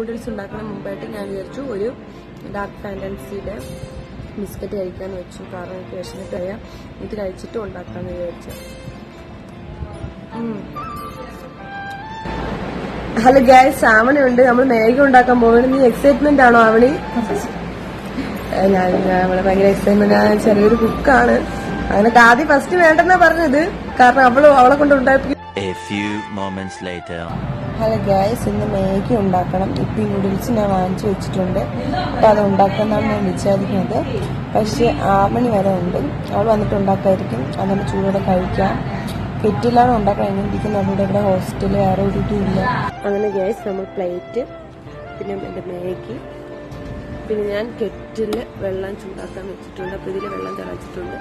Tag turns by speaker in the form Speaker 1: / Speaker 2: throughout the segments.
Speaker 1: Noodles ഉണ്ടാക്കുന്ന മുമ്പായിട്ട് ഞാൻ വിചാരിച്ചു ഒരു ഡാർക്ക് ഫാന്റൻസിയുടെ ബിസ്ക്കറ്റ് കഴിക്കാന്ന് വെച്ചു. കാരണം എനിക്ക് വിഷമിട്ട് അറിയാം. ഇത് കഴിച്ചിട്ട് ഉണ്ടാക്കാന്ന് വിചാരിച്ചു. ഹലോ ഗായ് സാമണി ഉണ്ട് നമ്മൾ മേഘ ഉണ്ടാക്കാൻ പോകുന്നത്. നീ എക്സൈറ്റ്മെന്റ് ആണോ ആവണി ഞാൻ അവളെ ഭയങ്കര എക്സൈറ്റ്മെന്റ് ആണ് ചെറിയൊരു കുക്കാണ് അങ്ങനെ ആദ്യം ഫസ്റ്റ് വേണ്ടെന്നാ പറഞ്ഞത്. കാരണം അവൾ അവളെ കൊണ്ട് ഉണ്ടാക്കി
Speaker 2: A few moments later.
Speaker 1: Hello guys ഇന്ന് മേഗി ഉണ്ടാക്കണം. ഇപ്പം ഈ നൂഡിൽസ് ഞാൻ വാങ്ങിച്ചു വെച്ചിട്ടുണ്ട്. അപ്പോൾ അത് ഉണ്ടാക്കാമെന്നാണ് ഞാൻ വിചാരിക്കുന്നത്. പക്ഷേ ആമണി വരെ ഉണ്ട്. അവൾ വന്നിട്ട് ഉണ്ടാക്കായിരിക്കും അതുകൊണ്ട് ചൂടോടെ കഴിക്കാം. കെറ്റിലാണ് ഉണ്ടാക്കാൻ കഴിഞ്ഞിരിക്കുന്നത് അവിടെ ഇവിടെ ഹോസ്റ്റലിൽ വേറെ ഒരു ഇല്ല. അങ്ങനെ ഗായ്സ് നമ്മൾ പ്ലേറ്റ് പിന്നെ എന്റെ മേഗി പിന്നെ ഞാൻ കെറ്റിൽ വെള്ളം ചൂടാക്കാൻ വെച്ചിട്ടുണ്ട്. അപ്പോൾ ഇതിൽ വെള്ളം തിളച്ചിട്ടുണ്ട്.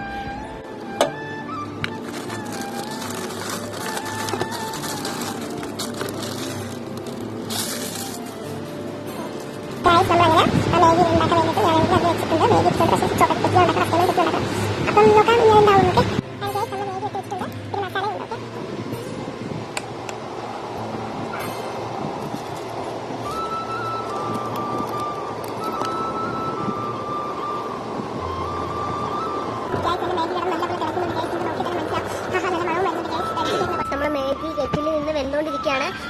Speaker 3: നമ്മളങ്ങനെ മാഗി ഉണ്ടാക്കാൻ വേണ്ടിയിട്ട് ഞാൻ അത് വെച്ചിട്ടുണ്ട്. മാഗി ചോക്കറ്റ് ഉണ്ടാക്കണം ഉണ്ടാക്കണം അപ്പം നോക്കാം ഇങ്ങനെ ഉണ്ടാവും ഓക്കെ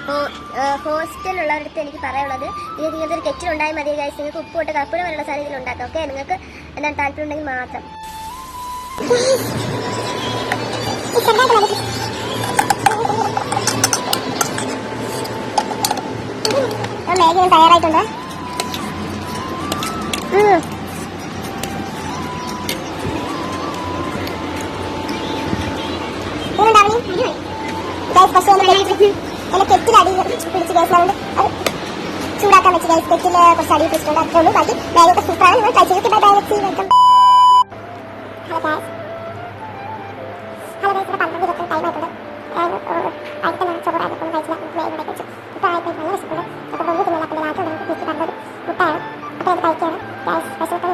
Speaker 4: വെന്തുകൊണ്ടിരിക്കുകയാണ് ഹോസ്റ്റലുള്ളവരടുത്ത് എനിക്ക് പറയാനുള്ളത് ഇത് ഇങ്ങനത്തെ ഒരു കെറ്റിൽ ഉണ്ടായാൽ മതി ഗൈസ് നിങ്ങൾക്ക് ഉപ്പ് തൊട്ട് കപ്പഴ വരെയുള്ള സാധനം ഇതിൽ ഉണ്ടാക്കാം ഓക്കെ നിങ്ങൾക്ക് എന്താണ് താല്പര്യം ഉണ്ടെങ്കിൽ മാത്രം.
Speaker 3: മാഗി തയ്യാറായിട്ടുണ്ട്. പക്ഷേ എന്റെ കെറ്റിൽ അടി പിടിച്ച് ഗൈസ് അതുകൊണ്ട് അത് ചൂടാക്കാൻ വെച്ച് ഗൈസ് കെറ്റിൽ കുറച്ച് അടി പിടിച്ചിട്ടുണ്ട് അത്രേ ഉള്ളൂ. ബാക്കി ബാഗൊക്കെ സൂപ്പറാണ് നിങ്ങൾ ട്രൈ ചെയ്തിട്ട് ബൈ ബൈ വെച്ച് welcome hello guys hello guys ഇവിടെ പന്ത്രണ്ട് ഇരുപത്തി ടൈം ആയിട്ടുണ്ട്. ആയിട്ട് തന്നെ ചോറായിരുന്നു കഴിച്ചില്ല. മാഗി ഉണ്ടാക്കി വെച്ചു ഇപ്പോൾ ആയിട്ട് നല്ല വിശപ്പുണ്ട് അപ്പോൾ ഒന്നും തിന്നില്ല പിന്നെ രാത്രി നമുക്ക് കുറിച്ച് മുട്ടയാണ്. അപ്പോൾ അത് കഴിക്കുകയാണ്. ഗൈസ് വിശപ്പ്